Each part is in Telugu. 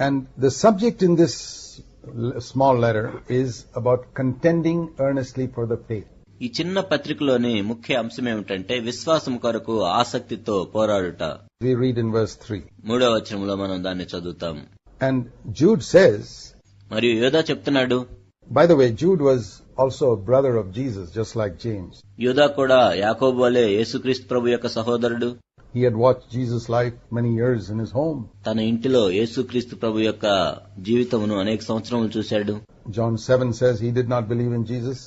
And the subject in this small letter is about contending earnestly for the faith. ఈ చిన్న పత్రికలోని ముఖ్య అంశం ఏమిటంటే విశ్వాసం కొరకు ఆసక్తితో పోరాడుట. మూడో వచనంలో మనం దాన్ని చదువుతాం. అండ్ జూడ్ సేస్ మరియు యోధా చెప్తున్నాడు by the way Jude was also brother of Jesus just like James యోధా కూడా యాకోబోలే యేసుక్రీస్తు ప్రభు యొక్క సహోదరుడు He had watched Jesus' life many years in his home. తన ఇంటిలో యేసుక్రీస్తు ప్రభు యొక్క జీవితమును అనేక సంవత్సరములు చూశాడు John 7 says he did not believe in Jesus.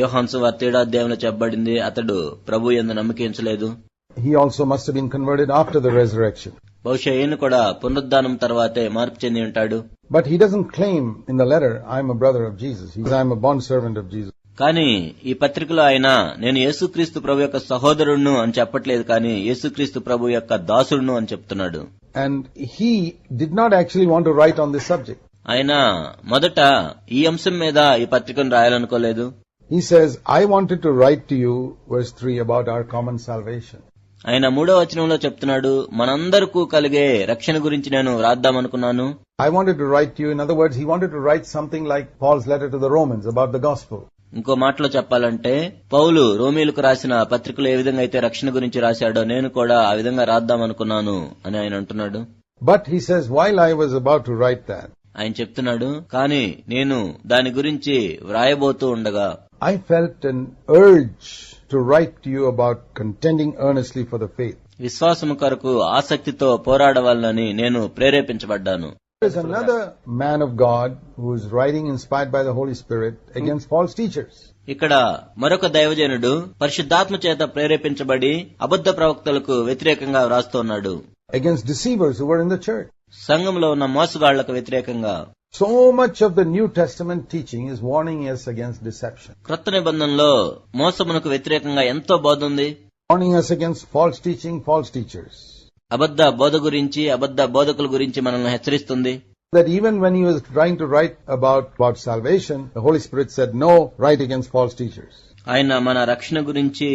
యోహాన్సు వార్తేడాధ్యాయంలో చెప్పబడింది అతడు ప్రభు ఎందు నమ్మకించలేదు He also must have been converted after the resurrection. బహుశా ఈయన కూడా పునరుద్ధానం తర్వాతే మార్పు చెంది ఉంటాడు But he doesn't claim in the letter, I'm a brother of Jesus. He says, I'm a bondservant of Jesus. కాని ఈ పత్రికలో ఆయన నేను యేసుక్రీస్తు ప్రభు యొక్క సహోదరుడును అని చెప్పట్లేదు కానీ యేసుక్రీస్తు ప్రభు యొక్క దాసుడును అని చెప్తున్నాడు. And he did not actually want write on this subject ఆయన మొదట ఈ అంశం మీద ఈ పత్రికను రాయాలనుకోలేదు. He says I wanted to write to you verse three about our common salvation ఆయన మూడో వచనంలో చెప్తున్నాడు మనందరికీ కలిగే రక్షణ గురించి నేను రాద్దాం అనుకున్నాను I wanted to write you in other words he wanted to write something like Paul's letter to the Romans about the gospel ఇంకో మాటలో చెప్పాలంటే పౌలు రోమీలకు రాసిన పత్రికలో ఏ విధంగా అయితే రక్షణ గురించి రాశాడో నేను కూడా ఆ విధంగా రాద్దామనుకున్నాను అని ఆయన అంటున్నాడు But he says, while I was about to write that, ఆయన చెప్తున్నాడు కానీ నేను దాని గురించి వ్రాయబోతూ ఉండగా felt an urge to write to you about contending earnestly for the faith. విశ్వాసము కొరకు ఆసక్తితో పోరాడవాలని నేను ప్రేరేపించబడ్డాను There is another man of God who is writing inspired by the Holy Spirit against false teachers. ఇక్కడ మరొక దైవజనుడు పరిశుద్ధాత్మ చేత ప్రేరేపించబడి అబద్ధ ప్రవక్తలకు వ్యతిరేకంగా వ్రాస్తున్నాడు against deceivers who were in the church. సంఘంలో ఉన్న మోసగాళ్లకు వ్యతిరేకంగా So much of the New Testament teaching is warning us against deception, క్రొత్త నిబంధనలో మోసమునకు వ్యతిరేకంగా ఎంతో బోధ ఉంది warning us against false teaching, false teachers. అబద్ధ బోధ గురించి అబద్ధ బోధకుల గురించి మనల్ని హెచ్చరిస్తుంది That even when he was trying to write about, about salvation, the Holy Spirit said, no, write against false teachers. ఆయన మన రక్షణ గురించి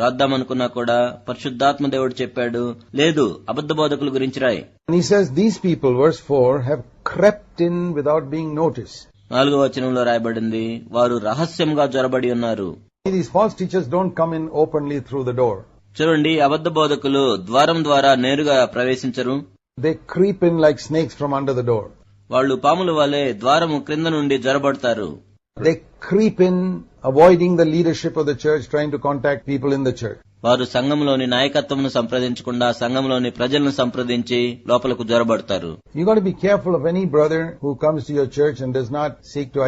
రాద్దామనుకున్నా కూడా పరిశుద్ధాత్మ దేవుడు చెప్పాడు లేదు అబద్ధ బోధకుల గురించి రాయి he says, these people, verse 4, have crept in without being noticed. నాలుగో వచనంలో రాయబడింది వారు రహస్యంగా జొరబడి ఉన్నారు These false teachers don't come in openly through the door. చూడండి అబద్ద బోధకులు ద్వారం ద్వారా నేరుగా ప్రవేశించరు. They creep in like snakes from under the door వాళ్ళు పాముల వలె ద్వారము క్రింద నుండి జ్వరబడతారు they creep in avoiding the leadership of the church train to contact people in the church వారు సంఘంలోని నాయకత్వం సంప్రదించకుండా సంఘంలోని ప్రజలను సంప్రదించి లోపలకు జ్వరబడతారు you careful of brother who church and does not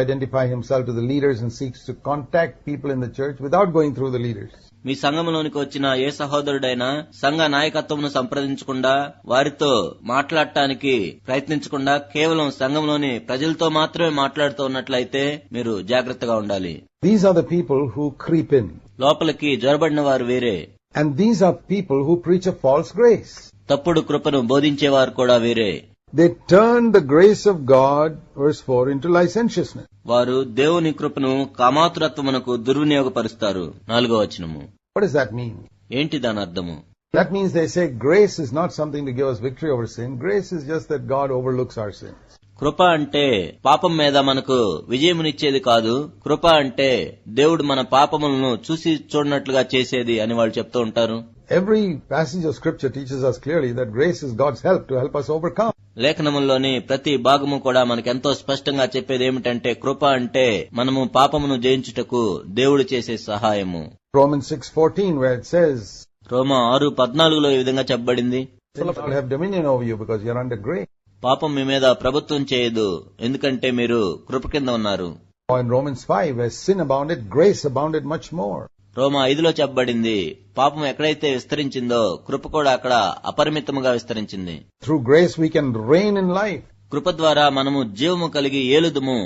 identify himself to the and seeks to contact people in the church without going through the leaders మీ సంఘంలోనికి వచ్చిన ఏ సహోదరుడైనా సంఘ నాయకత్వమును సంప్రదించకుండా వారితో మాట్లాడటానికి ప్రయత్నించకుండా కేవలం సంఘంలోని ప్రజలతో మాత్రమే మాట్లాడుతూ ఉన్నట్లయితే మీరు జాగ్రత్తగా ఉండాలి These are the people who creep in. లోపలికి జొరబడిన వారు వేరే And these are people who preach a false grace. తప్పుడు కృపను బోధించేవారు కూడా వేరే They turn the grace of God, verse 4, into licentiousness. వారు దేవుని కృపను కామాతురత్వమునకు దుర్వినియోగపరుస్తారు నాలుగో వచనము What does that mean? ఏంటి దాని అర్థము That means they say grace is not something to give us victory over sin. Grace is just that God overlooks our sins. కృప అంటే పాపం మీద మనకు విజయమునిచ్చేది కాదు కృప అంటే దేవుడు మన పాపములను చూసి చూడనట్లుగా చేసేది అని వాళ్ళు చెప్తూ ఉంటారు every passage of scripture teachers us clearly that grace is God's help to help us overcome లేఖనములోని ప్రతి భాగము కూడా మనకు ఎంతో స్పష్టంగా చెప్పేది ఏమిటంటే కృప అంటే మనము పాపమును జయించుటకు దేవుడు చేసే సహాయము. Roman six fourteen where it says రోమ ఆరు పద్నాలుగులో ఈ విధంగా చెప్పబడింది. పాపం మీ మీద ప్రభుత్వం చేయదు ఎందుకంటే మీరు కృప కింద ఉన్నారు. Romans five sin abounded grace abounded much more రోమా ఐదులో చెప్పబడింది పాపం ఎక్కడైతే విస్తరించిందో కృప కూడా అక్కడ అపరిమితముగా విస్తరించింది Through grace we can reign in life. కృప ద్వారా మనము జీవము కలిగి ఏలుదుము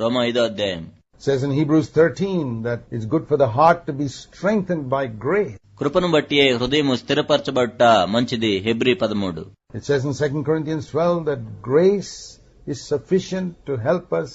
రోమా ఐదో అధ్యాయం says in Hebrews 13 that it's good for the heart to be strengthened by grace. కృపను బట్టి హృదయము స్థిరపరచబడుట మంచిది హెబ్రి పదమూడు It says in 2 Corinthians 12 that grace is sufficient to help us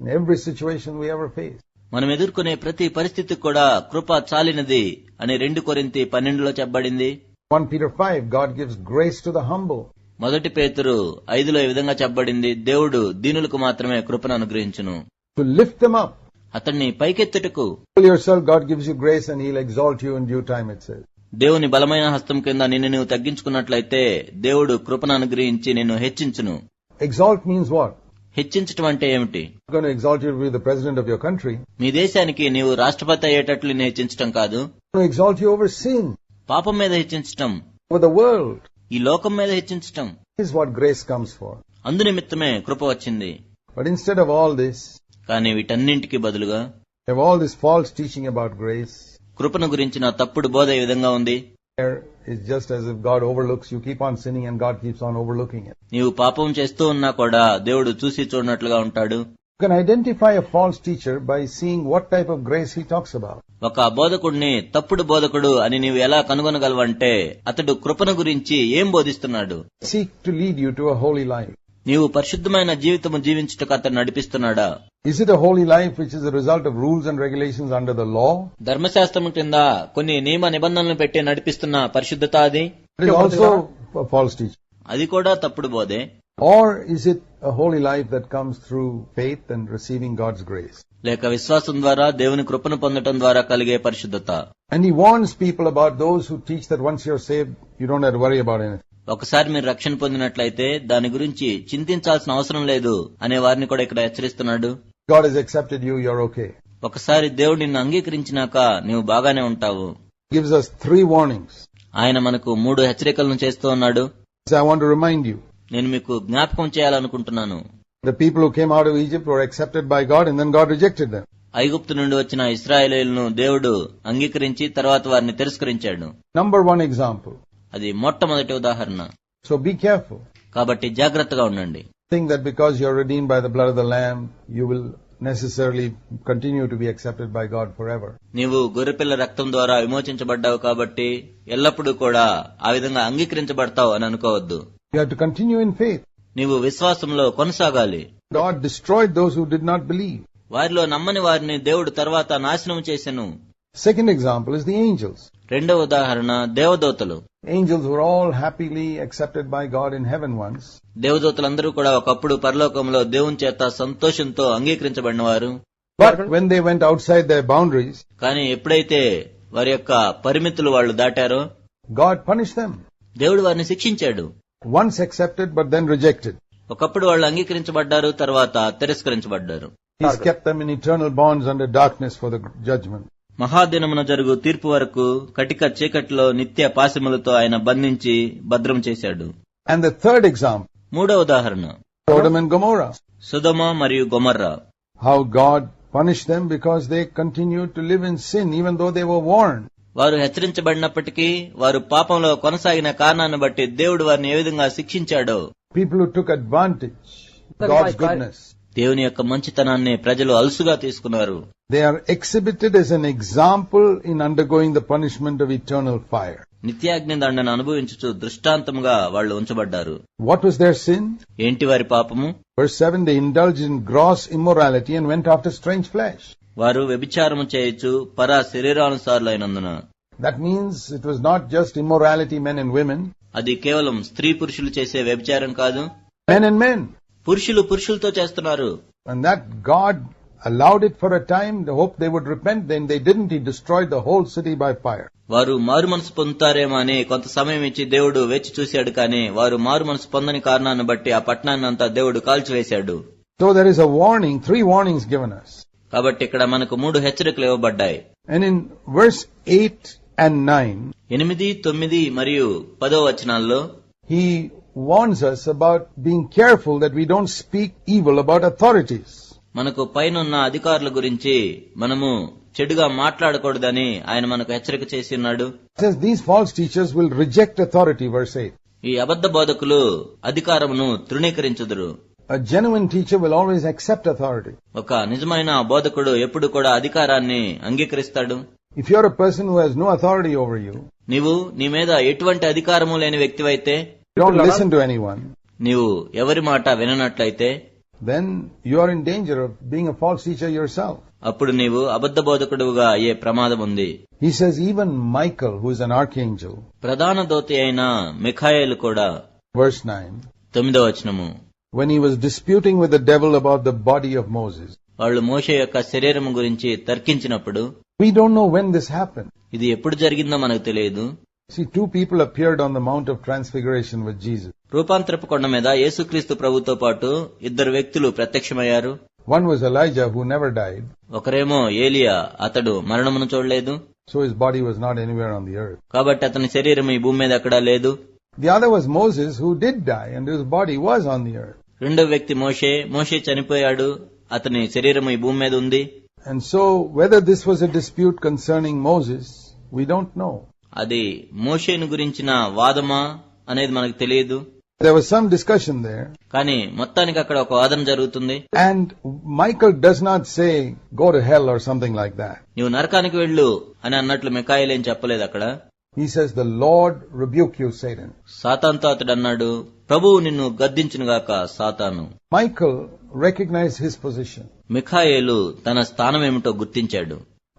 in every situation we ever face. మనం ఎదుర్కొనే ప్రతి పరిస్థితికి కూడా కృప చాలినది అని రెండు కొరింతి పన్నెండులో చెప్పబడింది 1 Peter 5, God gives grace to the humble. మొదటి పేతురు ఐదులో ఈ విధంగా చెప్పబడింది దేవుడు దీనులకు మాత్రమే కృపను అనుగ్రహించును To lift them up. అతన్ని పైకెత్తుటకు Humble yourself, God gives you grace and He'll exalt you in due time, it says. దేవుని బలమైన హస్తం కింద నిన్ను నువ్వు తగ్గించుకున్నట్లయితే దేవుడు కృపను అనుగ్రహించి నిన్ను హెచ్చించును Exalt means what? హెచ్చించటం అంటే ఏమిటి? ప్రెసిడెంట్ ఆఫ్ యువర్ కంట్రీ మీ దేశానికి నీవు రాష్ట్రపతి అయ్యేటట్లు హెచ్చించటం కాదు. పాపం మీద హెచ్చించటం. వరల్డ్ ఈ లోకం మీద హెచ్చించటం. Is what grace comes for అందు నిమిత్తమే కృప వచ్చింది. But instead of all this కానీ వీటన్నింటికి బదులుగా all this false teaching about grace కృపను గురించిన తప్పుడు బోధ ఏ విధంగా ఉంది? There is just as if God overlooks you, keep on sinning and God keeps on overlooking it. నీవు పాపం చేస్తూ ఉన్నా కూడా దేవుడు చూసి చూడనట్లుగా ఉంటాడు You can identify a false teacher by seeing what type of grace he talks about. ఒక బోధకుడిని తప్పుడు బోధకుడు అని నీవు ఎలా కనుగొనగలవంటే అతడు కృపను గురించి ఏం బోధిస్తున్నాడు Seek to lead you to a holy life. నీవు పరిశుద్ధమైన జీవితము జీవించుటకు అతను నడిపిస్తున్నాడా Is it a holy life which is a result of rules and regulations under the law? ధర్మశాస్త్రం కింద కొన్ని నియమ నిబంధనలు పెట్టి నడిపిస్తున్న పరిశుద్ధత అది It is also a false teaching. అది కూడా తప్పుడు బోధే Or is it a holy life that comes through faith and receiving God's grace? లేక విశ్వాసం ద్వారా దేవుని కృపను పొందటం ద్వారా కలిగే పరిశుద్ధత And he warns people about those who teach that once you're saved, you don't have to worry about anything. ఒకసారి మీరు రక్షణ పొందినట్లయితే దాని గురించి చింతించాల్సిన అవసరం లేదు అనే వారిని కూడా ఇక్కడ హెచ్చరిస్తున్నాడు you're okay. ఒకసారి దేవుడు నిన్ను అంగీకరించినాక నీవు బాగానే ఉంటావు gives us three warnings. ఆయన మనకు మూడు హెచ్చరికలను చేస్తూ ఉన్నాడు you, నేను మీకు జ్ఞాపకం చేయాలనుకుంటున్నాను came out of Egypt were accepted by God and then God rejected them. ఐగుప్తు నుండి వచ్చిన ఇస్రాయేలీలను దేవుడు అంగీకరించి తర్వాత వారిని తిరస్కరించాడు Number one example. అది మొట్టమొదటి ఉదాహరణ. సో బీ కేర్ఫుల్ కాబట్టి జాగ్రత్తగా ఉండండి. Think that because you're redeemed by the blood of the lamb you will necessarily continue to be accepted by God for ever నీవు గొర్రెపిల్ల రక్తం ద్వారా విమోచించబడ్డావు కాబట్టి ఎల్లప్పుడూ కూడా ఆ విధంగా అంగీకరించబడతావు అని అనుకోవద్దు. You have to continue in faith నీవు విశ్వాసంలో కొనసాగాలి. God destroyed those who did not believe వారిలో నమ్మని వారిని దేవుడు తర్వాత నాశనం చేశాను Second example is the angels. రెండవ ఉదాహరణ దేవదూతలు Angels were all happily accepted by God in heaven once. దేవదూతలందరూ కూడా ఒకప్పుడు పరలోకంలో దేవుని చేత సంతోషంతో అంగీకరించబడిన వారు But when they went outside their boundaries, కానీ ఎప్పుడైతే వారి యొక్క పరిమితులు వాళ్ళు దాటారో God punished them. దేవుడు వారిని శిక్షించాడు Once accepted but then rejected. ఒకప్పుడు వాళ్ళు అంగీకరించబడ్డారు తర్వాత తిరస్కరించబడ్డారు He's kept them in eternal bonds under darkness for the judgment. మహాదినమున జరుగు తీర్పు వరకు కటిక చీకట్లో నిత్య పాశములతో ఆయన బంధించి భద్రం చేశాడు. అండ్ థర్డ్ ఎగ్జామ్ మూడవ ఉదాహరణ. సుధమ మరియు గొమర్రా. How God punish them because they continue to live in sin even though they warn వారు హెచ్చరించబడినప్పటికీ వారు పాపంలో కొనసాగిన కారణాన్ని బట్టి దేవుడు వారిని ఏ విధంగా శిక్షించాడో. పీపుల్ టుక్ అడ్వాంటేజ్ దేవుని యొక్క మంచితనాన్ని ప్రజలు అలుసుగా తీసుకున్నారు. They are exhibited as an example in undergoing the punishment of eternal fire. Nityagni దండను అనుభవించుచు దృష్టాంతముగా వాళ్ళు ఉంచబడ్డారు What was their sin? ఏంటి వారి పాపము Verse 7, they indulged in gross immorality and went after strange flesh. వారు వ్యభిచారము చేయొచ్చు పరా శరీరానుసారులైనందున That means it was not just immorality men and women, అది కేవలం స్త్రీ పురుషులు చేసే వ్యభిచారం కాదు men and men. పురుషులు పురుషులతో చేస్తున్నారు And that God allowed it for a time, the hope they would repent, then they didn't. He destroyed the whole city by fire. వారు మారు మనసు పొందుతారేమో అని కొంత సమయం ఇచ్చి దేవుడు వేచి చూశాడు కానీ వారు మారు మనసు పొందని కారణాన్ని బట్టి ఆ పట్టణాన్ని అంతా దేవుడు కాల్చివేశాడు So there is a warning, three warnings given us. కాబట్టి ఇక్కడ మనకు మూడు హెచ్చరికలు ఇవ్వబడ్డాయి And in verse 8 and 9, ఎనిమిది తొమ్మిది మరియు పదో వచనాల్లో he warns us about being careful that we don't speak evil about authorities. మనకు పైనున్న అధికారుల గురించి మనము చెడుగా మాట్లాడకూడదని ఆయన మనకు హెచ్చరిక చేసి ఉన్నాడు. ఈ అబద్ద బోధకులు అధికారమును తృణీకరించదురు. ఒక నిజమైన బోధకుడు ఎప్పుడు కూడా అధికారాన్ని అంగీకరిస్తాడు. If your person who has no authority over you నీవు నీ మీద ఎటువంటి అధికారము లేని వ్యక్తి అయితే నీవు ఎవరి మాట విననట్లయితే then you are in danger of being a false teacher yourself. అప్పుడు నీవు అబద్ధ బోధకుడుగా అయ్యే ప్రమాదం ఉంది He says even Michael, who is an archangel, ప్రధాన దోతి అయిన మిఖాయేలు కూడా Verse 9. తొమ్మిదో వచనము When he was disputing with the devil about the body of Moses. వాళ్ళు మోషే యొక్క శరీరం గురించి తర్కించినప్పుడు We don't know when this happened. ఇది ఎప్పుడు జరిగిందో మనకు తెలియదు See, two people appeared on the Mount of Transfiguration with Jesus. రూపాంతరపు కొండ మీద యేసుక్రీస్తు ప్రభుతో పాటు ఇద్దరు వ్యక్తులు ప్రత్యక్షమయ్యారు. One was Elijah who never died ఒకరేమో ఏలియా అతడు మరణమును చూడలేదు. So his body was not anywhere on the earth కాబట్టి అతని శరీరం ఈ భూమి మీద అక్కడ లేదు. The other was Moses who did die and his body was on the earth రెండో వ్యక్తి మోషే. మోషే చనిపోయాడు. అతని శరీరం ఈ భూమి మీద ఉంది. And so whether this was a dispute concerning Moses we don't know అది మోషేను గురించిన వాదమా అనేది మనకు తెలియదు. There was some discussion there కానీ మొత్తానికి అక్కడ ఒక వాదన జరుగుతుంది and Michael does not say go to hell or something like that. నీవు నరకానికి వెళ్ళు అని అన్నట్లు మికాయలు ఏం చెప్పలేదు అక్కడ He says the Lord rebuke you, Satan. సాతాన్తో అతడు అన్నాడు ప్రభువు నిన్ను గద్దించునుగాక సాతాను Michael recognized his position. మిఖాయేలు తన స్థానం ఏమిటో గుర్తించాడు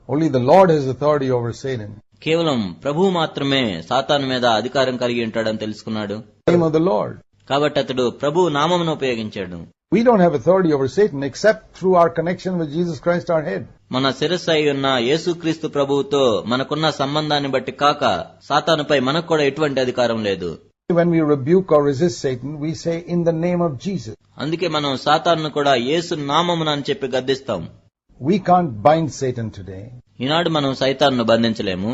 Only the Lord has authority over Satan. కేవలం ప్రభువు మాత్రమే సాతాను మీద అధికారం కలిగి ఉంటాడని తెలుసుకున్నాడు Name of the Lord. కాబట్టి అతడు ప్రభు నామమును ఉపయోగించాడు We don't have authority over Satan except through our connection with Jesus Christ our head. మన శిరస్సు అయి ఉన్న యేసుక్రీస్తు ప్రభువుతో మనకున్న సంబంధాన్ని బట్టి కాక సాతానుపై మనకు కూడా ఎటువంటి అధికారం లేదు When we rebuke or resist Satan, we say in the name of Jesus. అందుకే మనం సాతాను కూడా యేసు నామమున అని చెప్పి గద్దిస్తాం We can't bind Satan today. ఈనాడు మనం సైతాన్ను బంధించలేము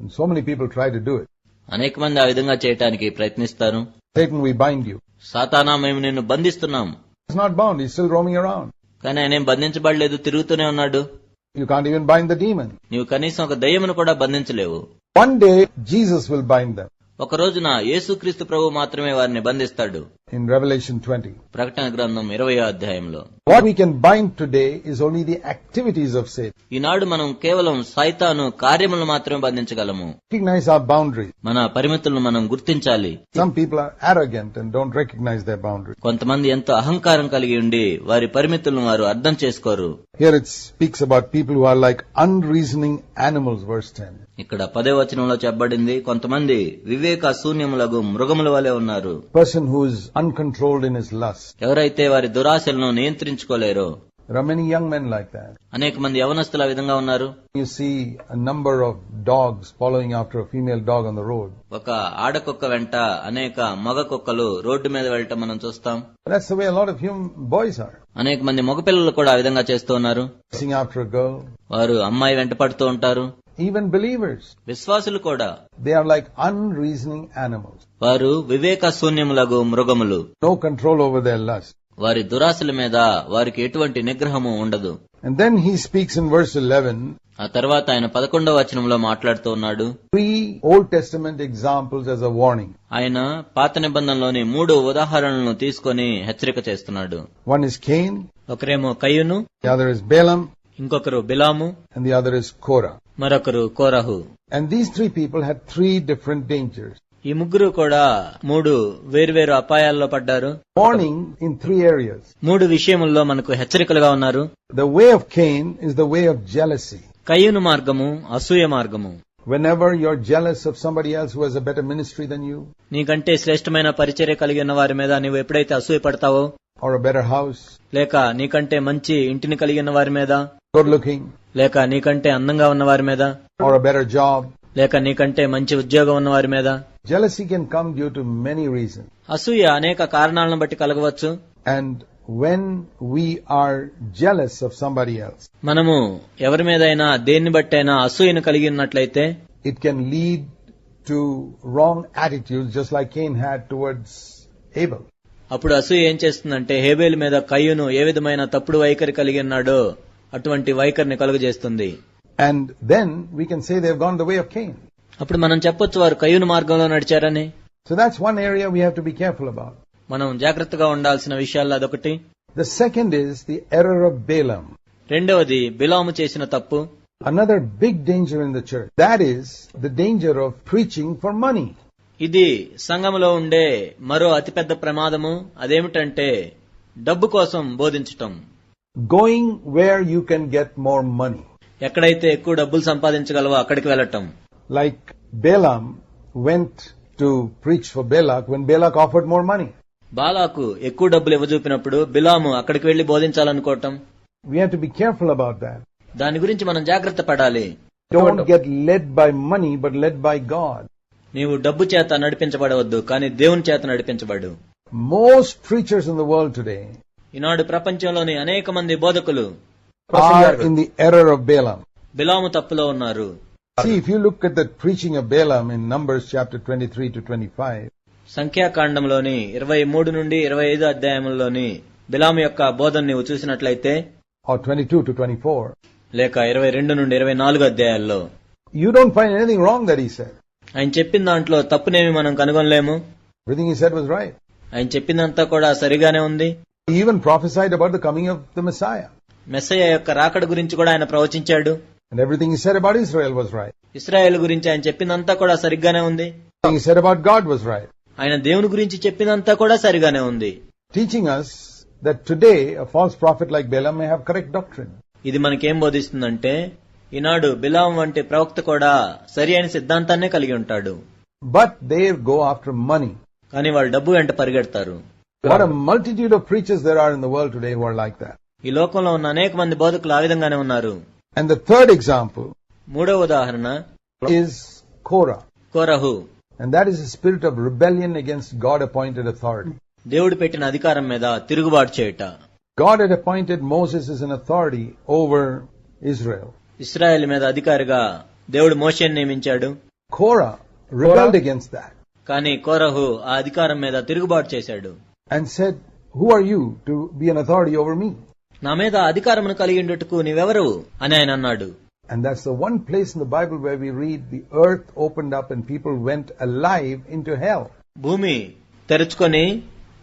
And so many people try to do it. అనేక మంది ఆ విధంగా చేయటానికి ప్రయత్నిస్తారు Satan, we bind you. సాతానా మేము నిన్ను బంధిస్తున్నాం He's not bound. He's still roaming around. కానీ ఆయన ఏం బంధించబడలేదు తిరుగుతూనే ఉన్నాడు You can't even bind the demon. నీవు కనీసం ఒక దయ్యమును కూడా బంధించలేవు One day, Jesus will bind them. ఒక రోజున యేసుక్రీస్తు ప్రభు మాత్రమే వారిని బంధిస్తాడు In Revelation 20. ప్రకటన గ్రంథం ఇరవయో అధ్యాయంలో What we can bind today is only the activities of Satan. ఈనాడు మనం కేవలం సైతాను కార్యములను మాత్రమే బంధించగలము Recognize our boundaries. మన పరిమితులను మనం గుర్తించాలి Some people are arrogant and don't recognize their boundaries. కొంతమంది ఎంతో అహంకారం కలిగి ఉండి వారి పరిమితులను వారు అర్థం చేసుకోరు Here it speaks about people who are like unreasoning animals, verse 10. ఇక్కడ పదే వచనంలో చెప్పబడింది కొంతమంది వివేక శూన్యములకు మృగముల వలె ఉన్నారు Person who is uncontrolled in his lust. ఎవరైతే వారి దురాశలను నియంత్రించుకోలేరో There are many young men like that. అనేక మంది యవనస్తులు ఆ విధంగా ఉన్నారు You see a number of dogs following after a female dog on the road. ఒక ఆడకుక్క వెంట అనేక మగ కుక్కలు రోడ్డు మీద వెళ్ళటం మనం చూస్తాం That's the way a lot of human boys are. అనేక మంది మగపిల్లలు కూడా ఆ విధంగా చేస్తూ ఉన్నారు Chasing after a girl. వారు అమ్మాయి వెంట పడుతూ ఉంటారు Even believers. విశ్వాసులు కూడా They are like unreasoning animals. వారు వివేక శూన్యములగు మృగములు No control over their lust. వారి దురాశల మీద వారికి ఎటువంటి నిగ్రహము ఉండదు And then he speaks in verse 11 ఆ తర్వాత ఆయన పదకొండవ వచనంలో మాట్లాడుతూ ఉన్నాడు three Old Testament examples as a warning. ఆయన పాత నిబంధనలోని మూడు ఉదాహరణలను తీసుకొని హెచ్చరిక చేస్తున్నాడు One is Cain, ఒకరేమో కయ్యును the other is Balaam, ఇంకొకరు బిలాము and the other is Korah. మరొకరు కోరహు And these three people had three different dangers. ఈ ముగ్గురు కూడా మూడు వేర్వేరు అపాయాల్లో పడ్డారు Warning in three areas. మూడు విషయముల్లో మనకు హెచ్చరికలుగా ఉన్నారు The way of Cain is the way of jealousy. కయ్యూను మార్గము అసూయ మార్గము Whenever you're jealous of somebody else who has a better ministry than you, నీకంటే శ్రేష్టమైన పరిచర్య కలిగి ఉన్న వారి మీద నీవు ఎప్పుడైతే అసూయ పడతావో or a better house, లేక నీకంటే మంచి ఇంటిని కలిగి ఉన్న వారి మీద good looking, లేక నీకంటే అందంగా ఉన్న వారి మీద or a better job, లేక నీకంటే మంచి ఉద్యోగం ఉన్న వారి మీద jealousy can come due to many reasons. అసూయ అనేక కారణాలను బట్టి కలగవచ్చు And when we are jealous of somebody else, మనము ఎవరి మీదైనా దేన్ని బట్టైనా అసూయను కలిగి ఉన్నట్లయితే it can lead to wrong attitudes just like Cain had towards Abel. అప్పుడు అసూయ ఏం చేస్తుందంటే హేబేలు మీద కయ్యును ఏ విధమైన తప్పుడు వైఖరి కలిగి ఉన్నాడో అటువంటి వైఖరిని కలుగజేస్తుంది. And then we can say they've gone the way of Cain అప్పుడు మనం చెప్పొచ్చు వారు కయ్యూన మార్గంలో నడిచారని. So that's one area we have to be careful about మనం జాగ్రత్తగా ఉండాల్సిన విషయాల్లో అదొకటి. The second is the error of Balaam రెండవది బిలాము చేసిన తప్పు. Another big danger in the church that is the danger of preaching for money ఇది సంఘములో ఉండే మరో అతిపెద్ద ప్రమాదము. అదేమిటంటే డబ్బు కోసం బోధించటం. Going where you can get more money. ఎక్కడైతే ఎక్కువ డబ్బులు సంపాదించగలవో అక్కడికి వెళ్ళటం Like Balaam went to preach for Balak when Balak offered more money. బాలాకు ఎక్కువ డబ్బులు ఇవ్వజూపినప్పుడు బిలాము అక్కడికి వెళ్లి బోధించాలనుకోవటం We have to be careful about that. దాని గురించి మనం జాగ్రత్త పడాలి Don't get led by money, but led by God. నీవు డబ్బు చేత నడిపించబడవద్దు కానీ దేవుని చేత నడిపించబడు Most preachers in the world today ఈనాడు ప్రపంచంలోని అనేక మంది బోధకులు are in the error of Balaam. బిలాము తప్పులో ఉన్నారు See, if you look at the preaching of Balaam in Numbers chapter 23 to 25, సంఖ్యాకాండంలోని ఇరవై మూడు నుండి ఇరవై ఐదు అధ్యాయముల్లోని బిలాము యొక్క బోధన నీవు చూసినట్లయితే or 22 to 24, లేక ఇరవై రెండు నుండి ఇరవై నాలుగు అధ్యాయాల్లో you don't find anything wrong that he said. ఆయన చెప్పిన దాంట్లో తప్పునేమి మనం కనుగొనలేము Everything he said was right. ఆయన చెప్పిందంతా కూడా సరిగానే ఉంది He even prophesied about the coming of the Messiah. Messiah యొక్క రాకడ గురించి కూడా ఆయన ప్రవచించాడు And everything he said about Israel was right. Israel గురించి ఆయన చెప్పిందంతా కూడా సరిగ్గానే ఉంది Everything he said about God was right. ఆయన దేవుని గురించి చెప్పినంతా కూడా సరిగానే ఉంది Teaching us that today a false prophet like Balaam may have correct doctrine. ఇది మనకేం బోధిస్తుందంటే ఈనాడు బిలాం వంటి ప్రవక్త కూడా సరి అయిన సిద్ధాంతాన్నే కలిగి ఉంటాడు But they go after money. కానీ వాళ్ళు డబ్బు వెంట పరిగెడతారు What a multitude of preachers there are in the world today who are like that. ఈ లోకంలో ఉన్న అనేక మంది బోధకులు ఆ విధంగానే ఉన్నారు And the third example మూడో ఉదాహరణ is Korah. Korah And that is a spirit of rebellion against God appointed authority. దేవుడు పెట్టిన అధికారం మీద తిరుగుబాటు చేయుట God had appointed Moses as an authority over Israel. Israel మీద అధికారిగా దేవుడు మోషేని నియమించాడు Korah rebelled against that కానీ కోరహు ఆ అధికారం మీద తిరుగుబాటు చేశాడు and said, Who are you to be an authority over me? నా మీద అధికారమును కలిగి ఉండుటకు నీవెవరు అని ఆయన అన్నాడు And that's the one place in the Bible where we read the earth opened up and people went alive into hell. భూమి తెరుచుకొని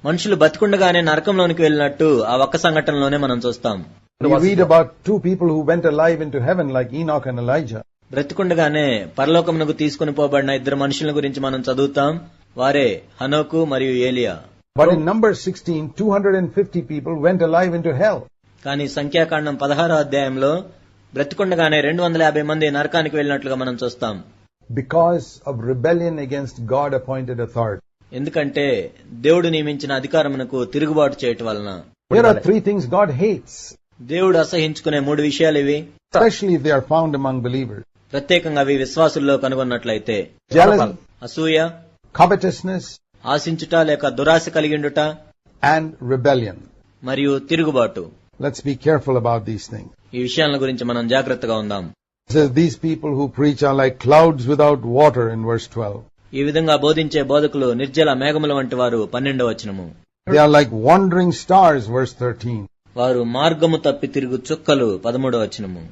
మనుషులు బతికుండగానే నరకంలోనికి వెళ్ళినట్టు ఆ ఒక్క సంఘటనలోనే మనం చూస్తాం We read about two people who went alive into heaven like Enoch and Elijah. బ్రతికుండగానే పరలోకమునకు తీసుకుని పోబడిన ఇద్దరు మనుషుల గురించి మనం చదువుతాం వారే హనోకు మరియు ఏలియా But in Numbers 16, 250 people went alive into hell. కానీ సంఖ్యాకాండం పదహారో అధ్యాయంలో బ్రతికుండగానే రెండు వందల యాభై మంది నరకానికి వెళ్ళినట్లుగా మనం చూస్తాం because of rebellion against God appointed authority. ఎందుకంటే దేవుడు నియమించిన అధికారమునకు తిరుగుబాటు చేయటం వలన There are three things God hates, దేవుడు అసహించుకునే మూడు విషయాలు ఇవి especially if they are found among believers. ప్రత్యేకంగా అవి విశ్వాసుల్లో కనుగొన్నట్లయితే Jealousy, అసూయ covetousness, ఆశించుట లేక దురాశ కలిగిండుట and rebellion. మరియు తిరుగుబాటు Let's be careful about these things. ఈ విషయాల గురించి మనం జాగ్రత్తగా ఉందాం It says these people who preach are like clouds without water in verse 12. ఈ విధంగా బోధించే బోధకులు నిర్జల మేఘముల వంటి వారు పన్నెండవ వచనము They are like wandering stars, verse 13. వారు మార్గము తప్పి తిరుగు చుక్కలు పదమూడవ వచనము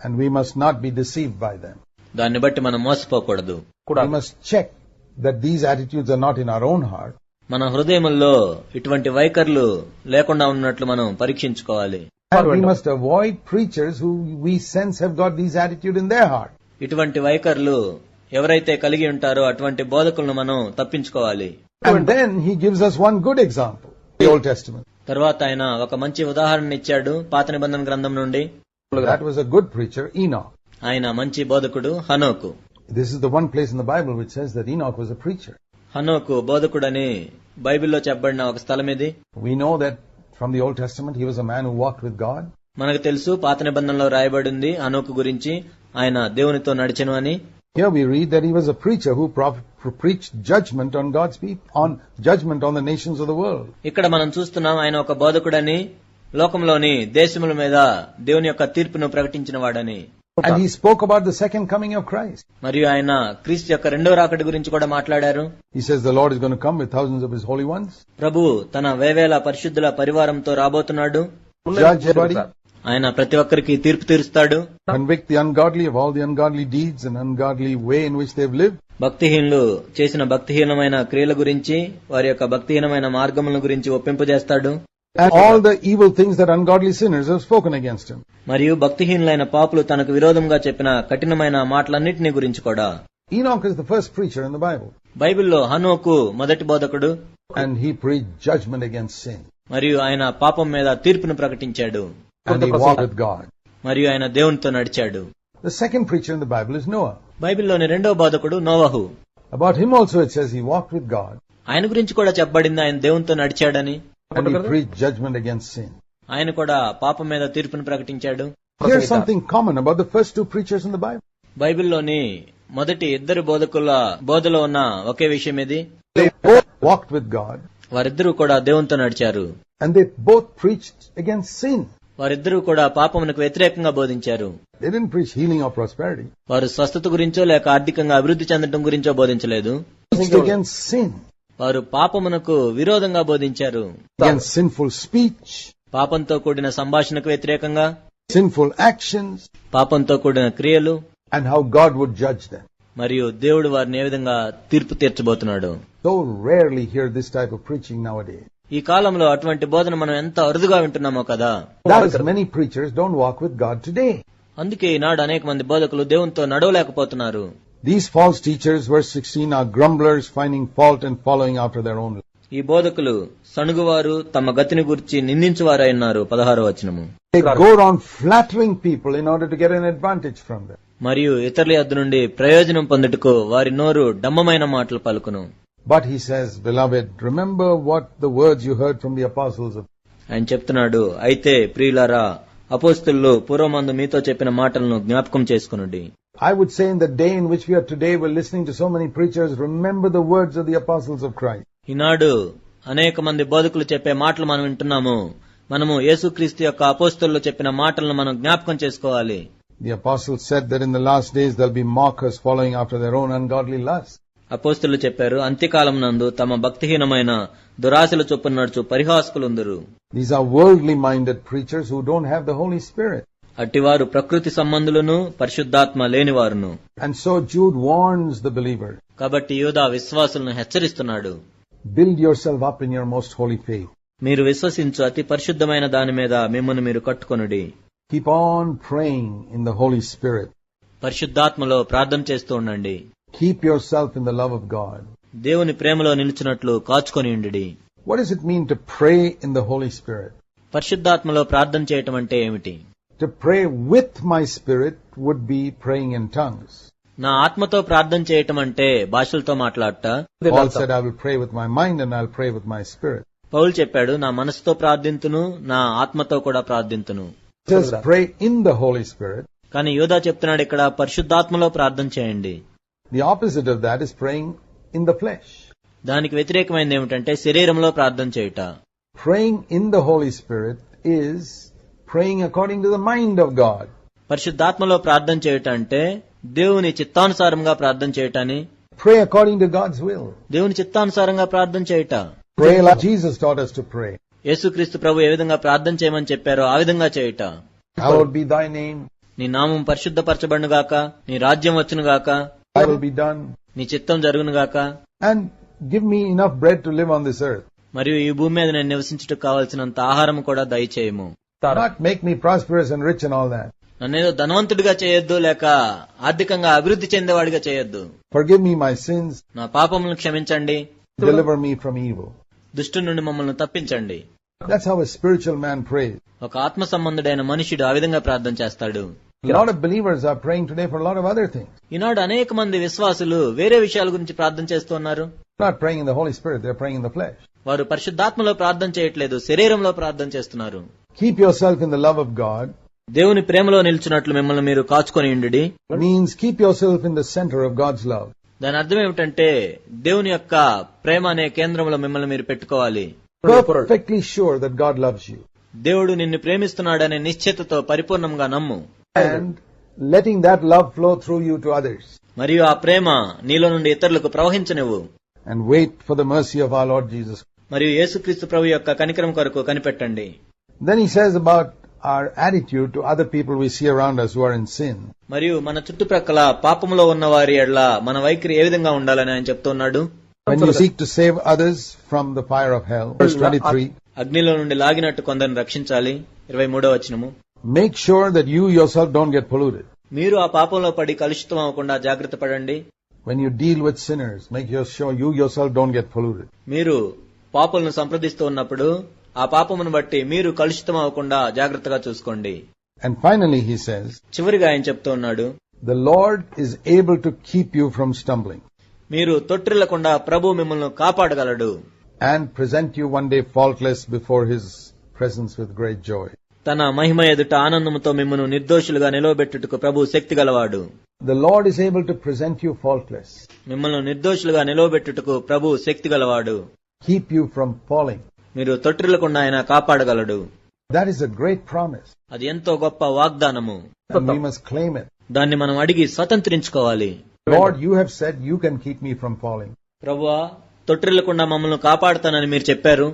And we must not be deceived by them. దాన్ని బట్టి మనం మోసపోకూడదు We must check that these attitudes are not in our own heart. మన హృదయముల్లో ఇటువంటి వైఖరులు లేకుండా ఉన్నట్లు మనం పరీక్షించుకోవాలి And we must avoid preachers who we sense have got these attitude in their heart. ఇటువంటి వైఖరులు ఎవరైతే కలిగి ఉంటారో అటువంటి బోధకులను మనం తప్పించుకోవాలి And then he gives us one good example. The Old Testament. తర్వాత ఆయన ఒక మంచి ఉదాహరణ ఇచ్చాడు పాత నిబంధన గ్రంథం నుండి That was a good preacher, Enoch. ఆయన మంచి బోధకుడు హనోకు This is the one place in the Bible which says that Enoch was a preacher. హనోకు బోధకుడని బైబిల్లో చెప్పబడిన ఒక స్థలం ఇది We know that from the Old Testament he was a man who walked with God. మనకు తెలుసు పాత నిబంధనలో రాయబడింది హనోకు గురించి ఆయన దేవునితో నడిచెను అని Here we read that he was a preacher who prof- who preached judgment on God's people, on judgment on the nations of the world. ఇక్కడ మనం చూస్తున్నాం ఆయన ఒక బోధకుడని లోకంలోని దేశముల మీద దేవుని యొక్క తీర్పును ప్రకటించిన వాడని and he spoke about the second coming of Christ మరియు ఆయన క్రీస్ట్ యొక్క రెండవ రాకడి గురించి కూడా మాట్లాడారు. He says the Lord is gonna come with thousands of his holy ones ప్రభు తన వేవేల పరిశుద్ధుల పరివారంతో రాబోతున్నాడు. ఆయన ప్రతి ఒక్కరికి తీర్పు తీరుస్తాడు. Convict the ungodly of all the ungodly deeds and ungodly way in which they live భక్తిహీనులు చేసిన భక్తిహీనమైన క్రియల గురించి వారి యొక్క భక్తిహీనమైన మార్గముల గురించి ఒప్పింపజేస్తాడు. and all the evil things that ungodly sinners have spoken against him. మరియు భక్తిహీనులైన పాపులు తనకు విరోధంగా చెప్పిన కఠినమైన మాటలన్నింటినీ గురించి కూడా Enoch is the first preacher in the Bible, బైబిల్లో హనోకు మొదటి బోధకుడు and he preached judgment against sin, మరియు ఆయన పాపం మీద తీర్పును ప్రకటించాడు and he walked with God. మరియు ఆయన దేవునితో నడిచాడు The second preacher in the Bible is Noah. బైబిల్లోని రెండవ బోధకుడు నోవహు About him also it says he walked with God ఆయన గురించి కూడా చెప్పబడింది ఆయన దేవునితో నడిచాడని and he preached judgment against sin. ఆయన కూడా పాపం మీద తీర్పును ప్రకటించాడు Here's something common about the first two preachers in the Bible. బైబిల్లోని మొదటి ఇద్దరు బోధకుల బోధలో ఉన్న ఒకే విషయం ఇది They both walked with God వారిద్దరూ కూడా దేవునితో నడిచారు and they both preached against sin. వారిద్దరూ కూడా పాపమునకు వ్యతిరేకంగా బోధించారు They didn't preach healing or prosperity. వారు స్వస్థత గురించో లేక ఆర్థికంగా అభివృద్ధి చెందడం గురించో బోధించలేదు They preached against sin, వారు పాపమునకు విరోధంగా బోధించారు. సిన్ఫుల్ స్పీచ్ పాపంతో కూడిన సంభాషణకు వ్యతిరేకంగా సిన్ఫుల్ యాక్షన్స్ పాపంతో కూడిన క్రియలు and how God would judge మరియు దేవుడు వారిని ఏ విధంగా తీర్పు తీర్చబోతున్నాడు. రేర్లీ హియర్ ప్రీచింగ్ ఈ కాలంలో అటువంటి బోధన మనం ఎంత అరుదుగా వింటున్నామో కదా. Many preachers don't walk with God today అందుకే ఈనాడు అనేక మంది బోధకులు దేవునితో నడవలేకపోతున్నారు. These false teachers, verse 16, are grumblers, finding fault and following after their own. ఈ బోధకులు సణుగువారు తమ గతిని గురించి నిందించువారై ఉన్నారు పదహారో వచనము They go around flattering people in order to get an advantage from them. మరియు ఇతరుల యొద్ద నుండి ప్రయోజనం పొందుటకు వారి నోరు డమ్మమైన మాటలు పలుకును But he says, beloved, remember what the words you heard from the apostles of ఆయన చెప్తున్నాడు అయితే ప్రియులారా అపోస్తులు పూర్వమందు మీతో చెప్పిన మాటలను జ్ఞాపకం చేసుకునుడి I would say in the day in which we are today, we're listening to so many preachers, remember the words of the apostles of Christ. ఈనాడు అనేక మంది బోధకులు చెప్పే మాటలు మనం వింటున్నాము మనము యేసుక్రీస్తు యొక్క అపోస్తుల్లో చెప్పిన మాటలను మనం జ్ఞాపకం చేసుకోవాలి The apostles said that in the last days there'll be mockers following after their own ungodly lusts. అపోస్తులు చెప్పారు అంత్యకాలం నందు తమ భక్తిహీనమైన దురాశల చొప్పున నడుచు పరిహాసకులుందరు These are worldly minded preachers who don't have the Holy Spirit. అట్టివారు ప్రకృతి సంబంధులను పరిశుద్ధాత్మ లేనివారును. And so Jude warns the believer కాబట్టి యూదా విశ్వాసులను హెచ్చరిస్తున్నాడు. Build yourself up in your most holy faith మీరు విశ్వసించు అతి పరిశుద్ధమైన దాని మీద మిమ్మల్ని మీరు కట్టుకొనుడి. Keep on praying in the holy spirit పరిశుద్ధాత్మలో ప్రార్థన చేస్తూ ఉండండి. Keep yourself in the love of God దేవుని ప్రేమలో నిలిచినట్లు కాచుకొని ఉండి what is it mean to pray in the holy spirit పరిశుద్ధాత్మలో ప్రార్థన చేయటం అంటే ఏమిటి? To pray with my spirit would be praying in tongues. నా ఆత్మతో ప్రార్థన చేయటం అంటే భాషలతో మాట్లాడట Paul said, I will pray with my mind and I'll pray with my spirit. పౌలు చెప్పాడు నా మనసుతో ప్రార్థింతును నా ఆత్మతో కూడా ప్రార్థింతును It says pray in the Holy Spirit. కానీ యోధా చెప్తున్నాడు ఇక్కడ పరిశుద్ధాత్మలో ప్రార్థన చేయండి The opposite of that is praying in the flesh. దానికి వ్యతిరేకమైనది ఏమిటంటే శరీరంలో ప్రార్థన చేయుట Praying in the Holy Spirit is praying according to the mind of God. పరిశుద్ధాత్మలో ప్రార్థన చేయుట అంటే దేవుని చిత్తానుసారంగా ప్రార్థన చేయటాన్ని Pray according to God's will. దేవుని చిత్తానుసారంగా ప్రార్థన చేయుట Pray like Jesus taught us to pray. యేసుక్రీస్తు ప్రభు ఏ విధంగా ప్రార్థన చేయమని చెప్పారో ఆ విధంగా చేయుట Hallowed be thy name. నీ నామం పరిశుద్ధపరచబడునుగాక నీ రాజ్యం వచ్చునుగాక Thy will be done. నీ చిత్తం జరుగునుగాక And give me enough bread to live on this earth. మరియు ఈ భూమి మీద నేను నివసించుటకు కావలసినంత ఆహారం కూడా దయచేయము make me process rich all నన్నేదో ధనవంతుడిగా చేయొద్దు లేక ఆర్థికంగా అభివృద్ధి చెందేవాడిగా చేయొద్దు. ఫర్గా మీ మై సిన్స్ నా పాపములను క్షమించండి. దుష్టు నుండి మమ్మల్ని తప్పించండి. That's how a spiritual man prays. ఒక ఆత్మ సంబంధుడైన మనిషిడు ఆ విధంగా ప్రార్థన చేస్తాడు. ఈనాడు అనేక మంది విశ్వాసులు వేరే విషయాల గురించి ప్రార్థన చేస్తున్నారు Not praying in the Holy Spirit, they're praying in the flesh. వారు పరిశుద్ధాత్మలో ప్రార్థన చేయట్లేదు శరీరంలో ప్రార్థన చేస్తున్నారు Keep yourself in the love of God దేవుని ప్రేమలో నిల్చున్నట్లు మిమ్మల్ని మీరు కాచుకొని ఉండుడి means keep yourself in the center of God's love. దాని అర్థం ఏమిటంటే దేవుని యొక్క ప్రేమ అనే కేంద్రంలో మిమ్మల్ని మీరు పెట్టుకోవాలి Perfectly sure that God loves you. దేవుడు నిన్ను ప్రేమిస్తున్నాడనే నిశ్చితతో పరిపూర్ణంగా నమ్ము And letting that love flow through you to others. మరియు ఆ ప్రేమ నీలో నుండి ఇతరులకు ప్రవహించనివ్వు And wait for the mercy of our Lord Jesus. మరియు యేసుక్రీస్తు ప్రభు యొక్క కనికరం కొరకు కనిపెట్టండి Then he says about our attitude to other people we see around us who are in sin. మరియు మన చుట్టుప్రక్కల పాపములో ఉన్న వారి ఎడ్ల మన వైఖరి ఏ విధంగా ఉండాలని ఆయన చెప్తున్నాడు When you seek to save others from the fire of hell, verse 23, అగ్నిలో నుండి లాగినట్టు కొందరిని రక్షించాలి ఇరవై మూడో వచనము make sure that you yourself don't get polluted. మీరు ఆ పాపంలో పడి కలుషితం అవ్వకుండా జాగ్రత్త పడండి When you deal with sinners, make sure you yourself don't get polluted. మీరు పాపులను సంప్రదిస్తూ ఉన్నప్పుడు ఆ పాపమును బట్టి మీరు కలుషితం అవ్వకుండా జాగ్రత్తగా చూసుకోండి And finally, he says, చివరిగా ఆయన చెప్తూ ఉన్నాడు the Lord is able to keep you from stumbling. మీరు తొట్టిల్లకుండా ప్రభు మిమ్మల్ని కాపాడగలడు and present you one day faultless before His presence with great joy. తన మహిమ ఎదుట ఆనందంతో మిమ్మల్ని నిర్దోషులుగా నిలవబెట్టుటకు ప్రభు శక్తి గలవాడు. The Lord is able to present you faultless మిమ్మల్ని నిర్దోషులుగా నిలవబెట్టుటకు ప్రభు శక్తి గలవాడు. కీప్ యూ ఫ్రం ఫాలింగ్ మీరు తొట్టిలకుండా ఆయన కాపాడగలడు. That is a great promise అది ఎంతో గొప్ప వాగ్దానము. దాన్ని మనం అడిగి స్వతంత్రించుకోవాలి. Lord you have said you can keep me from following ప్రభు తొట్టిల్లకుండా మమ్మల్ని కాపాడుతానని మీరు చెప్పారు.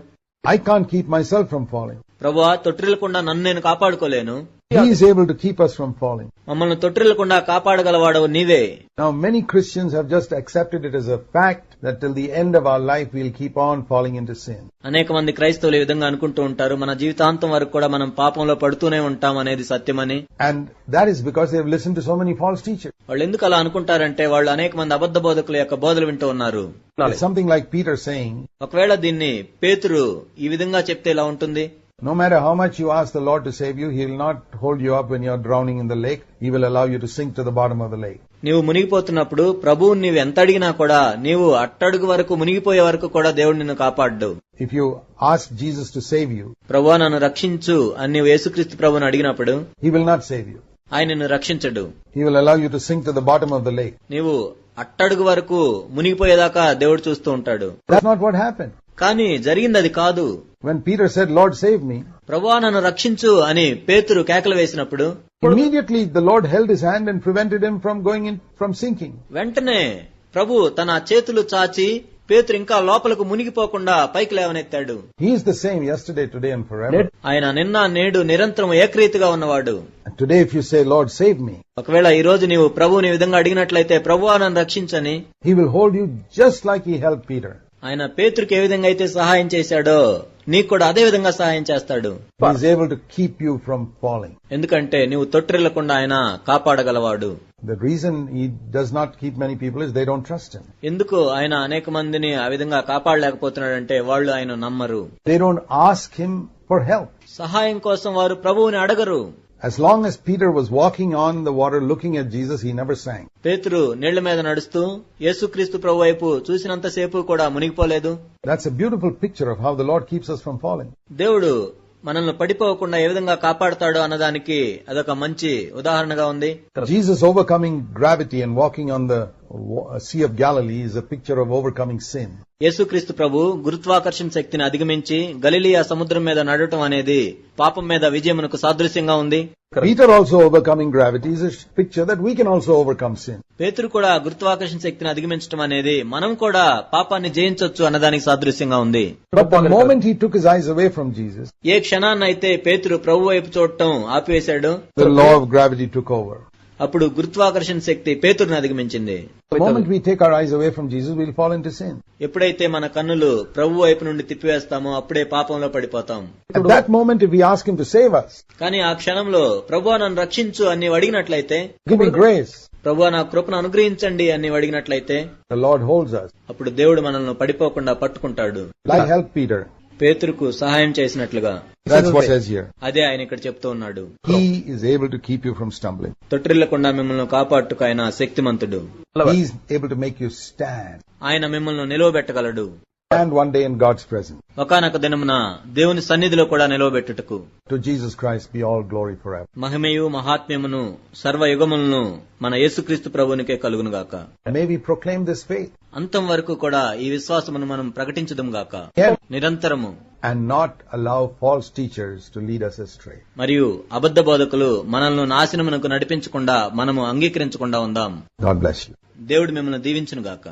I can keep myself from following ప్రభువా తొట్టిల్లకుండా నన్ను నేను కాపాడుకోలేను He is able to keep us from falling. మమ్మల్ని తొట్టిల్లకుండా కాపాడగలవాడవు నీవే Now, many Christians have just accepted it as a fact that till the end of our life we'll keep on falling into sin. అనేక మంది క్రైస్తవులు ఈ విధంగా అనుకుంటూ ఉంటారు మన జీవితాంతం వరకు కూడా మనం పాపంలో పడుతూనే ఉంటాం అనేది సత్యమని And that is because they have listened to so many false teachers. వాళ్ళు ఎందుకు అలా అనుకుంటారంటే వాళ్ళు అనేక మంది అబద్ధ బోధకుల యొక్క బోధలు వింటూ ఉన్నారు It's something like Peter saying, ఒకవేళ దీన్ని పేతురు ఈ విధంగా చెప్తే ఇలా ఉంటుంది No matter how much you ask the Lord to save you, He will not hold you up when you are drowning in the lake. He will allow you to sink to the bottom of the lake. నీవు మునిగిపోతున్నప్పుడు ప్రభువు నీవు ఎంత అడిగినా కూడా నీవు అట్టడుగు వరకు మునిగిపోయే వరకు కూడా దేవుడు నిన్ను కాపాడ్డు If you ask Jesus to save you, ప్రభువా నన్ను రక్షించు అని నీవు యేసుక్రీస్తు ప్రభువుని అడిగినప్పుడు He will not save you. ఆయన నిన్ను రక్షించడు He will allow you to sink to the bottom of the lake. నీవు అట్టడుగు వరకు మునిగిపోయేదాకా దేవుడు చూస్తూ ఉంటాడు That's not what happened. కానీ జరిగింది అది కాదు. When Peter said Lord save me ప్రభువా నన్ను రక్షించు అని పేతురు కేకలు వేసినప్పుడు immediately the Lord held his hand and prevented him from going in from sinking వెంటనే ప్రభు తన చేతులు చాచి పేతురు ఇంకా లోపలకు మునిగిపోకుండా పైకి లేవనెత్తాడు. He is the same yesterday today and for ఆయన నిన్న నేడు నిరంతరం ఏకరీతిగా ఉన్నవాడు. Today if you say Lord save me ఒకవేళ ఈ రోజు నీవు ప్రభువుని విధంగా అడిగినట్లయితే ప్రభువా నన్ను రక్షించని he will hold you just like he help Peter ఆయన పేతురికి ఏ విధంగా అయితే సహాయం చేశాడో నీకు కూడా అదే విధంగా సహాయం చేస్తాడు from falling. ఎందుకంటే నీవు తొట్టిల్లకుండా ఆయన కాపాడగలవాడు many people is they don't trust Him. ఎందుకు ఆయన అనేక మందిని ఆ విధంగా కాపాడలేకపోతున్నాడంటే వాళ్ళు ఆయన నమ్మరు They don't ask Him for help. సహాయం కోసం వారు ప్రభువుని అడగరు As long as Peter was walking on the water looking at Jesus, he never sank. పేతురు నీళ్ల మీద నడుస్తూ యేసుక్రీస్తు ప్రభు వైపు చూసినంతసేపు కూడా మునిగిపోలేదు That's a beautiful picture of how the Lord keeps us from falling. దేవుడు మనల్ని పడిపోకుండా ఏ విధంగా కాపాడతాడో అన్నదానికి అదొక మంచి ఉదాహరణగా ఉంది Jesus overcoming gravity and walking on the wa- Sea of Galilee is a picture of overcoming sin. యేసుక్రీస్తు ప్రభు గురుత్వాకర్షణ శక్తిని అధిగమించి గలిలియా సముద్రం మీద నడవటం అనేది పాపం మీద విజయమునకు సాదృశ్యంగా ఉంది Peter also overcoming gravity is a sh- picture that we can also overcome sin. పేతురు కూడా గురుత్వాకర్షణ శక్తిని అధిగమించడం అనేది మనం కూడా పాపాన్ని జయించొచ్చు అన్నదానికి సాదృశ్యంగా ఉంది But the moment he took his eyes away from Jesus, ఏ క్షణాన్నైతే పేతురు ప్రభు వైపు చూడటం ఆపివేశాడు the law of gravity took over. అప్పుడు గురుత్వాకర్షణ శక్తి పేతురుని అధిగమించింది The moment we take our eyes away from Jesus, we'll fall into sin. ఎప్పుడైతే మన కన్నులు ప్రభు వైపు నుండి తిప్పివేస్తామో అప్పుడే పాపంలో పడిపోతాం At that moment, if we ask him to save us, కానీ ఆ క్షణంలో ప్రభు నన్ను రక్షించు అని అడిగినట్లయితే give me grace, ప్రభు నా కృపను అనుగ్రహించండి అని అడిగినట్లయితే the Lord holds us. అప్పుడు దేవుడు మనల్ని పడిపోకుండా పట్టుకుంటాడు Like help Peter. పేతురుకు సహాయం చేసినట్లుగా. అదే ఆయన ఇక్కడ చెప్తూ ఉన్నాడు. Able keep you from stumbling తొట్టిల్లకుండా మిమ్మల్ని కాపాడుకు ఆయన శక్తిమంతుడు. మేక్ యూ స్టాండ్ ఆయన మిమ్మల్ని నిలవబెట్టగలడు. Stand one day God's present ఒకనొక దినమున దేవుని సన్నిధిలో కూడా నిలవబెట్టుటకు. To Jesus Christ be all glory for ever మహిమయు మహాత్మ్యమును సర్వ యుగములను మన యేసుక్రీస్తు ప్రభువునికే కలుగును గాక may we proclaim this faith అంతం వరకు కూడా ఈ విశ్వాసమును మనం ప్రకటించదుం గాక. నిరంతరము and not allow false teachers to lead us astray. మరియు అబద్ధ బోధకులు మనల్ని నాశనమునకు నడిపించకుండా మనము అంగీకరించకుండా ఉందాం God bless you. దేవుడు మిమ్మల్ని దీవించును గాక